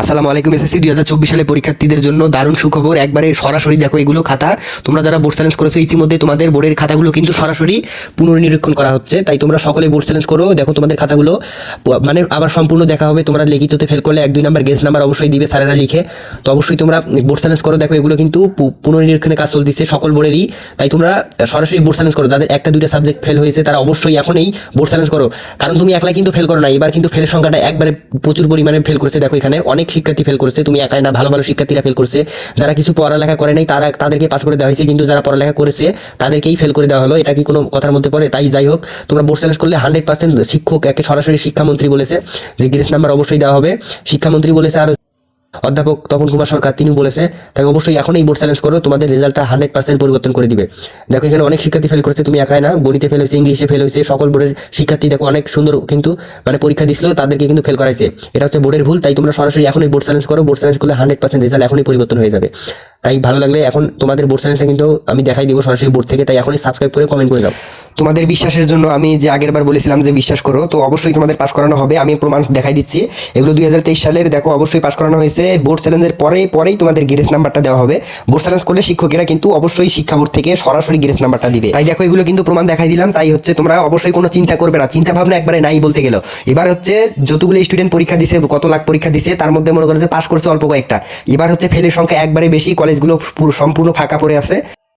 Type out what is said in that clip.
আসসালামু আলাইকুম এসএসসি দুই হাজার চব্বিশ সালে পরীক্ষার্থীদের জন্য দারুণ সুখবর। একবারে সরাসরি দেখো এগুলো খাতা। তোমরা যারা বোর্ড চ্যালেঞ্জ করেছ, ইতিমধ্যে তোমাদের বোর্ডের খাতাগুলো কিন্তু সরাসরি পুনর্নিরীক্ষণ করা হচ্ছে। তাই তোমরা সকলে বোর্ড চ্যালেঞ্জ করো। দেখো তোমাদের খাতাগুলো মানে আবার সম্পূর্ণ দেখা হবে। তোমরা লিখিততে ফেল করলে এক দুই নাম্বার গেস নাম্বার অবশ্যই দিবে স্যারেরা লিখে। তো অবশ্যই তোমরা বোর্ড চ্যালেঞ্জ করো। দেখো এগুলো কিন্তু পুনর্নিরীক্ষণের কাজ চলতেছে সকল বোর্ডেরই তাই তোমরা সরাসরি বোর্ড চ্যালেঞ্জ করো। যাদের একটা দুইটা সাবজেক্ট ফেল হয়েছে, তারা অবশ্যই এখনই বোর্ড চ্যালেঞ্জ করো। কারণ তুমি একলা কিন্তু ফেল করো না। এবার কিন্তু ফেলের সংখ্যাটা একবারে প্রচুর পরিমাণে ফেল করেছে। দেখো এখানে অনেক শিক্ষার্থী ফেল করেছে, তুমি একাই না, ভালো ভালো শিক্ষার্থীরা ফেল করছে। যারা কিছু পড়ালেখা করে নাই, তারা, তাদেরকে পাশ করে দেওয়া হয়েছে, কিন্তু যারা পড়ালেখা করেছে, তাদেরকেই ফেল করে দেওয়া হলো। এটা কি কোনো কথার মধ্যে পড়ে? তাই যাই হোক, তোমরা বোর্ড চ্যালেঞ্জ করলে হান্ড্রেড পার্সেন্ট শিক্ষক, একে সরাসরি শিক্ষামন্ত্রী বলেছে, যে গ্রেস নাম্বার অবশ্যই দেওয়া হবে। শিক্ষামন্ত্রী বলেছে আর অধ্যাপক তপন কুমার সরকার তিনি বলেছে তাই অবশ্যই এখন এই বোর্ড চ্যালেঞ্জ করো, তোমাদের রেজাল্টটা হান্ড্রেড পার্সেন্ট পরিবর্তন করে দিবে। দেখো, এখানে অনেক শিক্ষার্থী ফেল করেছে, তুমি একাই না, গণিতে ফেল হয়েছে, ইংলিশে ফেল হয়েছে, সকল বোর্ডের শিক্ষার্থী দেখো, অনেক সুন্দর কিন্তু মানে পরীক্ষা দিছিল তাদেরকে কিন্তু ফেল করাইছে। এটা হচ্ছে বোর্ডের ভুল, তাই তোমরা সরাসরি এখনই বোর্ড চ্যালেঞ্জ করো বোর্ড চ্যালেঞ্জ করলে হান্ড্রেড পার্সেন্ট রেজাল্ট এখনই পরিবর্তন হয়ে যাবে। তাই ভালো লাগলে এখন তোমাদের বোর্ড চ্যালেঞ্জটা কিন্তু আমি দেখাই দিব সরাসরি বোর্ড থেকে, তাই এখনই সাবস্ক্রাইব করে কমেন্ট করে দাও। তোমাদের বিশ্বাসের জন্য আমি যে আগের বার বলেছিলাম যে বিশ্বাস করো, তো অবশ্যই তোমাদের পাশ করানো হবে, আমি প্রমাণ দেখাই দিচ্ছি। এগুলো দুই হাজার তেইশ সালের, দেখো, অবশ্যই পাশ করানো হয়েছে। বোর্ড চ্যালেঞ্জের পরে, পরেই তোমাদের গ্রেস নাম্বারটা দেওয়া হবে। বোর্ড চ্যালেঞ্জ করলে শিক্ষকেরা কিন্তু অবশ্যই শিক্ষা বোর্ড থেকে সরাসরি গ্রেস নাম্বারটা দিবে। তাই দেখো, এগুলো কিন্তু প্রমাণ দেখাই দিলাম। তাই হচ্ছে তোমরা অবশ্যই কোনো চিন্তা করবে না। চিন্তা ভাবনা একবারে নাই বলতে গেল এবার হচ্ছে যতগুলো স্টুডেন্ট পরীক্ষা দিছে, কত লাখ পরীক্ষা দিছে, তার মধ্যে মনে করো যে পাশ করছে অল্প কয়েকটা। এবার হচ্ছে ফেলের সংখ্যা একবারে বেশি কলেজগুলো সম্পূর্ণ ফাঁকা পড়ে আছে।